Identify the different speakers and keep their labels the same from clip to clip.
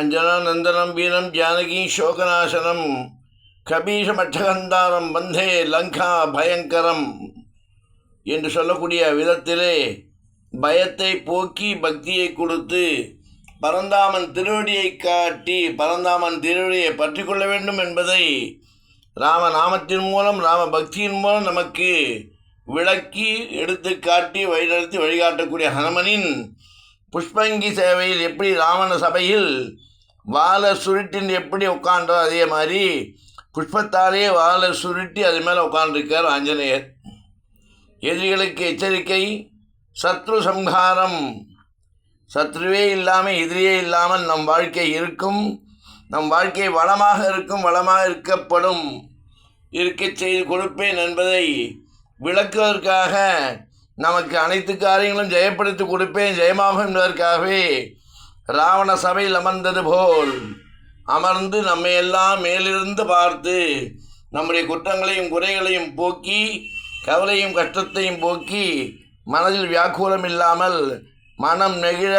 Speaker 1: அஞ்சனானந்தனம் வீரம் ஜானகி சோகநாசனம் கபீஷமட்சகந்தாரம் வந்தே லங்கா பயங்கரம் என்று சொல்லக்கூடிய விதத்திலே பயத்தை போக்கி பக்தியை கொடுத்து பரந்தாமன் திருவடியை காட்டி பரந்தாமன் திருவடியை பற்றி கொள்ள வேண்டும் என்பதை ராமநாமத்தின் மூலம் ராம பக்தியின் மூலம் நமக்கு விளக்கி எடுத்து காட்டி வழிநடத்தி வழிகாட்டக்கூடிய ஹனுமனின் புஷ்பங்கி சேவையில் எப்படி ராவண சபையில் வாழை சுருட்டின் எப்படி உட்காண்டோ அதே மாதிரி புஷ்பத்தாலே வாழை சுருட்டி அது மேலே உட்காண்டிருக்கார் ஆஞ்சநேயர். எதிரிகளுக்கு எச்சரிக்கை சத்ரு சம்ஹாரம். சத்ருவே இல்லாமல் எதிரியே இல்லாமல் நம் வாழ்க்கை இருக்கும். நம் வாழ்க்கை வளமாக இருக்கும் வளமாக இருக்கப்படும். இருக்கச் செய்து கொடுப்பேன் என்பதை விளக்குவதற்காக நமக்கு அனைத்து காரியங்களும் ஜெயப்படுத்தி கொடுப்பேன் ஜெயமாகும் என்பதற்காகவே ராவண சபையில் அமர்ந்தது போல் அமர்ந்து நம்மை எல்லாம் மேலிருந்து பார்த்து நம்முடைய குற்றங்களையும் குறைகளையும் போக்கி கவலையும் கஷ்டத்தையும் போக்கி மனதில் வியாக்குலம் இல்லாமல் மனம் நெகிழ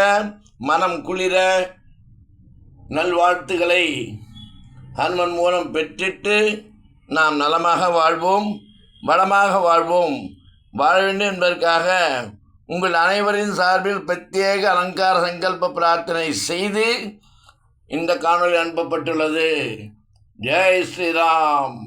Speaker 1: மனம் குளிர நல்வாழ்த்துக்களை ஹனுமன் மூலம் பெற்றிட்டு நாம் நலமாக வாழ்வோம் வளமாக வாழ்வோம் வாழ வேண்டும் என்பதற்காக உங்கள் அனைவரின் சார்பில் பிரத்யேக அலங்கார சங்கல்ப பிரார்த்தனை செய்து இந்த காணொளி அனுப்பப்பட்டுள்ளது. ஜெய் ஸ்ரீராம்.